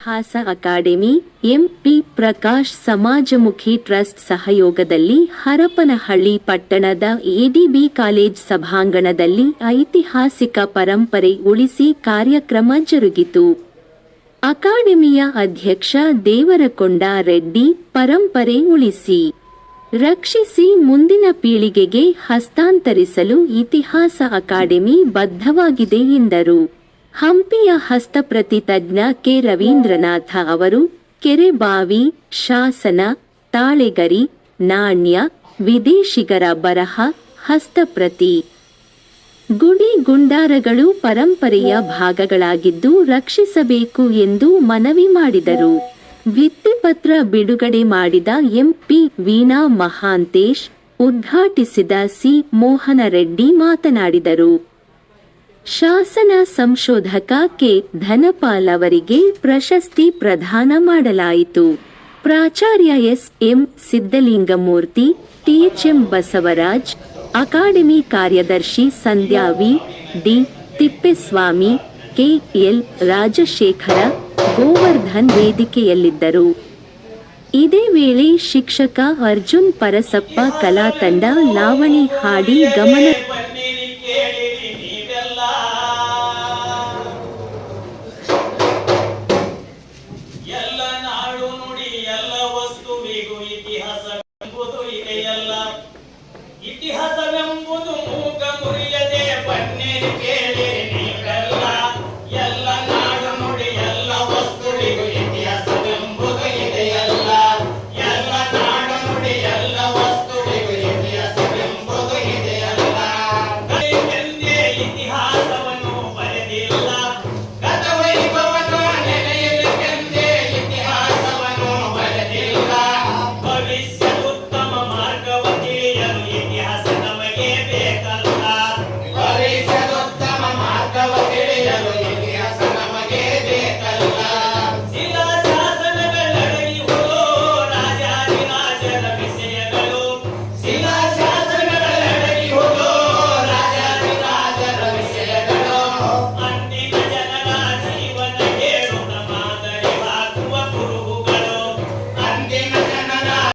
ಹಾಸ academy, MP Prakash ಸಮಾಜಮುಖಿ trust ಸಹಯೋಗದಲ್ಲಿ ಹರಪನಹಳ್ಳಿ ಪಟ್ಟಣದ ಎಡಿಬಿ ಕಾಲೇಜ್ ಸಭಾಂಗಣದಲ್ಲಿ ಐತಿಹಾಸಿಕ ಪರಂಪರೆ ಉಳಿಸಿ ಕಾರ್ಯಕ್ರಮ ಜರುಗಿತು. ಅಕಾಡೆಮಿಯ ಅಧ್ಯಕ್ಷ ದೇವರಕೊಂಡ ರೆಡ್ಡಿ ಪರಂಪರೆ ಉಳಿಸಿ. ರಕ್ಷಿಸಿ ಮುಂದಿನ ಪೀಳಿಗೆಗೆ ಹಸ್ತಾಂತರಿಸಲು ಇತಿಹಾಸ ಅಕಾಡೆಮಿ ಬದ್ಧವಾಗಿದೆ ಎಂದರು. ಹಂಪಿಯ ಹಸ್ತಪ್ರತಿ ತಜ್ಞ ಕೆ. ರವೀಂದ್ರನಾಥ ಅವರು ಕೆರೆಬಾವಿ ಶಾಸನ, ತಾಳೆಗರಿ, ನಾಣ್ಯ, ವಿದೇಶಿಗರ ಬರಹ ಹಸ್ತಪ್ರತಿ ಗುಡಿ ಗುಂಡಾರಗಳು ಪರಂಪರೆಯ ಭಾಗಗಳಾಗಿದ್ದು ರಕ್ಷಿಸಬೇಕು ಎಂದು ಮನವಿ ಮಾಡಿದರು. ಭಿತ್ತಿಪತ್ರ ಬಿಡುಗಡೆ ಮಾಡಿದ ಎಂಪಿ ವೀಣಾ ಮಹಾಂತೇಶ್ ಉದ್ಘಾಟಿಸಿದ ಸಿ. ಮೋಹನ ರೆಡ್ಡಿ ಮಾತನಾಡಿದರು. ಶಾಸನ ಸಂಶೋಧಕ ಕೆ. ಧನಪಾಲ್ ಅವರಿಗೆ ಪ್ರಶಸ್ತಿ ಪ್ರದಾನ ಮಾಡಲಾಯಿತು. ಪ್ರಾಚಾರ್ಯ S. M. Siddalingamurthy THM Basavaraj, academy ಕಾರ್ಯದರ್ಶಿ Sandhya V. D. Thippeswamy KL Rajashekara, Govardhan ವೇದಿಕೆಯಲ್ಲಿದ್ದರು. ಇದೇ ವೇಳೆ ಶಿಕ್ಷಕ ಅರ್ಜುನ್ ಪರಸಪ್ಪ ಕಲಾ ತಂಡ ಲಾವಣಿ ಹಾಡಿ ಗಮನ इतिहासवेंबुद